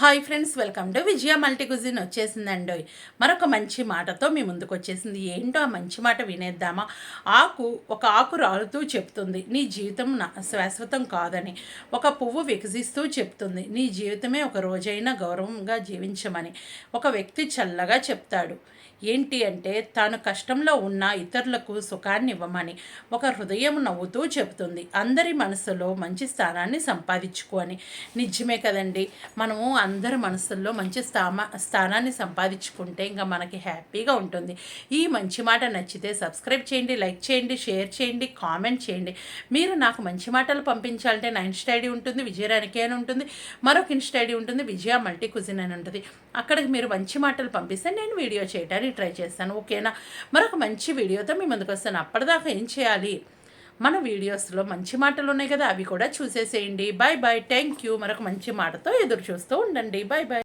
Hi friends welcome to Vijaya multi cuisine వచ్చేసిందండి. మరొక మంచి మాటతో మీ ముందుకు వచ్చేసింది. ఏంటో ఆ మంచి మాట వినేద్దామా? ఆకు ఒక ఆకు రాలుతూ చెప్తుంది. నీ జీవితం నా శాశ్వతం కాదని ఒక పువ్వు వికసిస్తూ చెప్తుంది. నీ జీవితమే ఒక రోజైనా గౌరవంగా జీవించమని ఒక వ్యక్తి చల్లగా చెప్తాడు. ఏంటి అంటే తాను కష్టంలో ఉన్న ఇతరులకు సుఖాన్ని ఇవ్వమని ఒక హృదయం నవ్వుతూ చెబుతుంది అందరి మనసులో మంచి స్థానాన్ని సంపాదించుకో అని నిజమే కదండి. మనము అందరి మనసుల్లో మంచి స్థామా స్థానాన్ని సంపాదించుకుంటే ఇంకా మనకి హ్యాపీగా ఉంటుంది. ఈ మంచి మాట నచ్చితే సబ్స్క్రైబ్ చేయండి లైక్ చేయండి షేర్ చేయండి కామెంట్ చేయండి. మీరు నాకు మంచి మాటలు పంపించాలంటే నా ఇన్స్టా ఐడి ఉంటుంది విజయరానికి అని ఉంటుంది. మరొక ఇన్స్టా ఐడి ఉంటుంది విజయ మల్టీ కుజిన్ అని ఉంటుంది. అక్కడికి మీరు మంచి మాటలు పంపిస్తే నేను వీడియో చేయడానికి ట్రై చేస్తాను ఓకేనా? మరొక మంచి వీడియోతో మీ ముందుకు వస్తాను. అప్పటిదాకా ఏం చేయాలి? మన వీడియోస్లో మంచి మాటలు ఉన్నాయి కదా అవి కూడా చూసేసేయండి. బాయ్ బాయ్ థ్యాంక్ యూ మరొక మంచి మాటతో ఎదురు చూస్తూ ఉండండి. Bye bye